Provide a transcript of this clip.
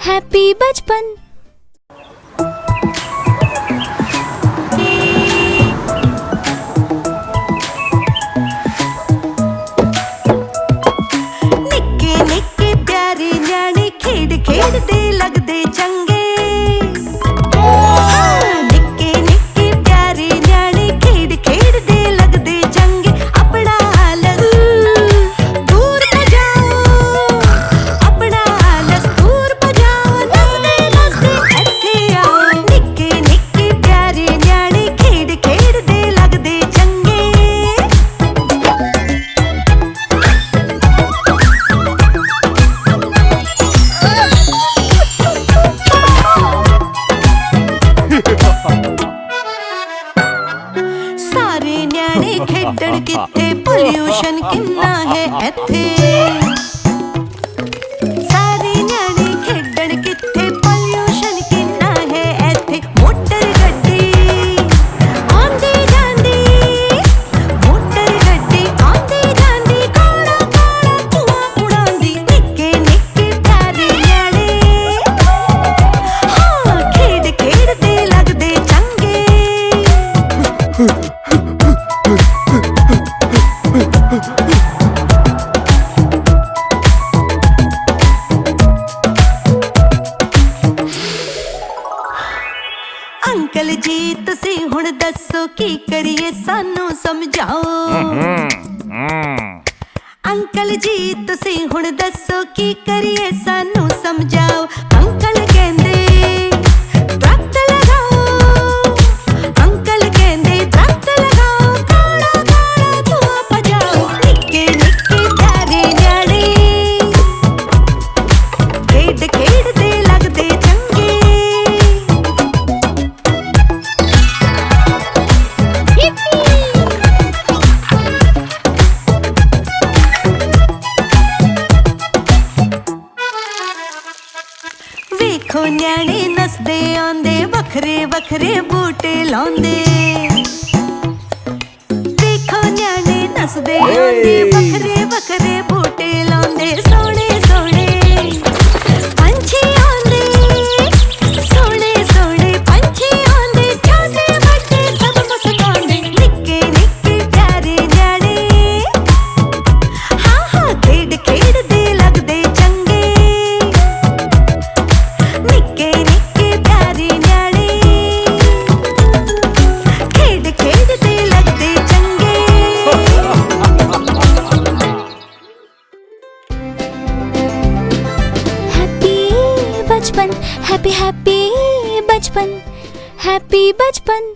Happy ਬਚਪਨ ਖੇਡਣ ਖੇਡਣ ਕਿੱਥੇ ਪੋਲਿਊਸ਼ਨ ਕਿੰਨਾ ਹੈ ਇੱਥੇ? ਅੰਕਲ ਜੀ ਤੁਸੀਂ ਹੁਣ ਦੱਸੋ ਕੀ ਕਰੀਏ? ਸਾਨੂੰ ਸਮਝਾਓ। ਅੰਕਲ ਜੀ ਤੁਸੀਂ ਹੁਣ ਦੱਸੋ ਕੀ ਕਰੀਏ? ਸਾਨੂੰ ਵੇਖੋ ਨਿਆਣੇ ਨਸਦੇ ਆਉਂਦੇ ਵੱਖਰੇ ਵੱਖਰੇ ਬੂਟੇ ਲਾਉਂਦੇ। ਵੇਖੋ ਨਿਆਣੇ ਨਸਦੇ ਆਉਂਦੇ बचपन हैप्पी हैप्पी बचपन हैप्पी बचपन